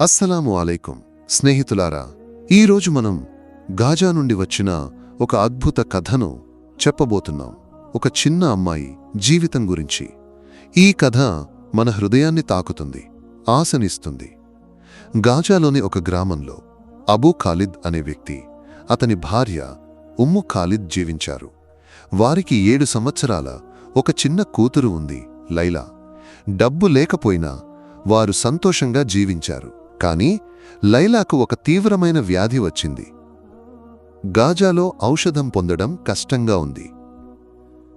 అస్సలాము అలైకుం. స్నేహితులారా ఈరోజు మనం గాజా నుండి వచ్చిన ఒక అద్భుత కథను చెప్పబోతున్నాం. ఒక చిన్న అమ్మాయి జీవితం గురించి. ఈ కథ మన హృదయాన్ని తాకుతుంది ఆశనిస్తుంది. గాజాలోని ఒక గ్రామంలో అబూ ఖాలిద్ అనే వ్యక్తి అతని భార్య ఉమ్ము ఖాలిద్ జీవించారు. వారికి ఏడు సంవత్సరాల ఒక చిన్న కూతురు ఉంది లైలా. డబ్బు లేకపోయినా వారు సంతోషంగా జీవించారు. కాని లైలాకు ఒక తీవ్రమైన వ్యాధి వచ్చింది. గాజాలో ఔషధం పొందడం కష్టంగా ఉంది.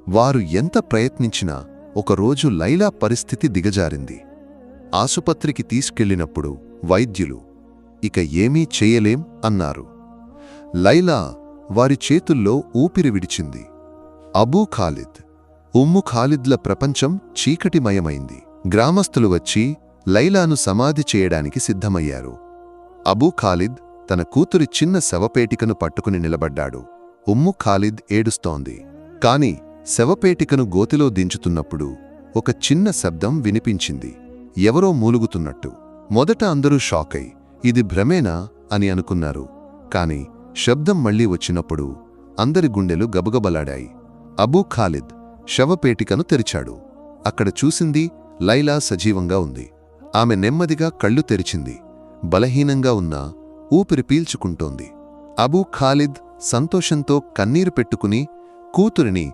వారు ఎంత ప్రయత్నించినా ఒకరోజు లైలా పరిస్థితి దిగజారింది. ఆసుపత్రికి తీసుకెళ్ళినప్పుడు వైద్యులు ఇక ఏమీ చేయలేం అన్నారు. లైలా వారి చేతుల్లో ఊపిరి విడిచింది. అబూ ఖాలిద్ ఉమ్ము ఖాలిద్ల ప్రపంచం చీకటిమయమైంది. గ్రామస్తులు వచ్చి లైలాను సమాధి చేయడానికి సిద్ధమయ్యారు. అబూ ఖాలిద్ తన కూతురి చిన్న శవపేటికను పట్టుకుని నిలబడ్డాడు. ఉమ్ము ఖాలిద్ ఏడుస్తోంది. కాని శవపేటికను గోతిలో దించుతున్నప్పుడు ఒక చిన్న శబ్దం వినిపించింది. ఎవరో మూలుగుతున్నట్టు. మొదట అందరూ షాకై ఇది భ్రమేనా అని అనుకున్నారు. కాని శబ్దం మళ్ళీ వచ్చినప్పుడు అందరి గుండెలు గబగబలాడాయి. అబూ ఖాలిద్ శవపేటికను తెరిచాడు. అక్కడ చూసింది లైలా సజీవంగా ఉంది. ఆమె నెమ్మదిగా కళ్ళు తెరిచింది. బలహీనంగా ఉన్నా ఊపిరి పీల్చుకుంటోంది. అబూ ఖాలిద్ సంతోషంతో కన్నీరు పెట్టుకుని కూతురిని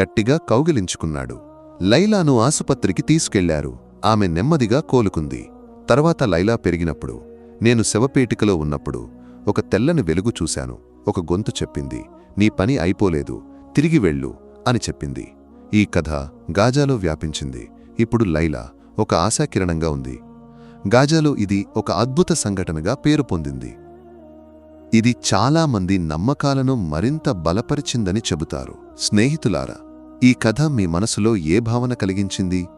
గట్టిగా కౌగిలించుకున్నాడు. లైలాను ఆసుపత్రికి తీసుకెళ్ళారు. ఆమె నెమ్మదిగా కోలుకుంది. తర్వాత లైలా పెరిగినప్పుడు నేను శవపేటికలో ఉన్నప్పుడు ఒక తెల్లని వెలుగు చూశాను. ఒక గొంతు చెప్పింది. నీ పని అయిపోలేదు. తిరిగి వెళ్ళు అని చెప్పింది. ఈ కథ గాజాలో వ్యాపించింది. ఇప్పుడు లైలా ఒక ఆశాకిరణంగా ఉంది. గాజాలో ఇది ఒక అద్భుత సంఘటనగా పేరు పొందింది. ఇది చాలా మంది నమ్మకాలను మరింత బలపరిచిందని చెబుతారు. స్నేహితులారా ఈ కథ మీ మనసులో ఏ భావన కలిగించింది?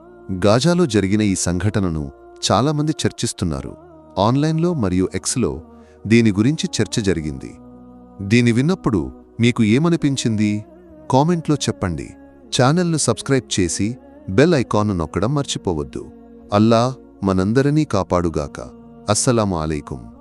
గాజాలో జరిగిన ఈ సంఘటనను చాలామంది చర్చిస్తున్నారు. ఆన్లైన్లో మరియు ఎక్స్లో దీని గురించి చర్చ జరిగింది. దీని విన్నప్పుడు మీకు ఏమనిపించింది? కామెంట్లో చెప్పండి. ఛానల్ను సబ్స్క్రైబ్ చేసి బెల్ ఐకాన్ను నొక్కడం మర్చిపోవద్దు. అల్లా మనందరినీ కాపాడుగాక. అస్సలం అలైకుం.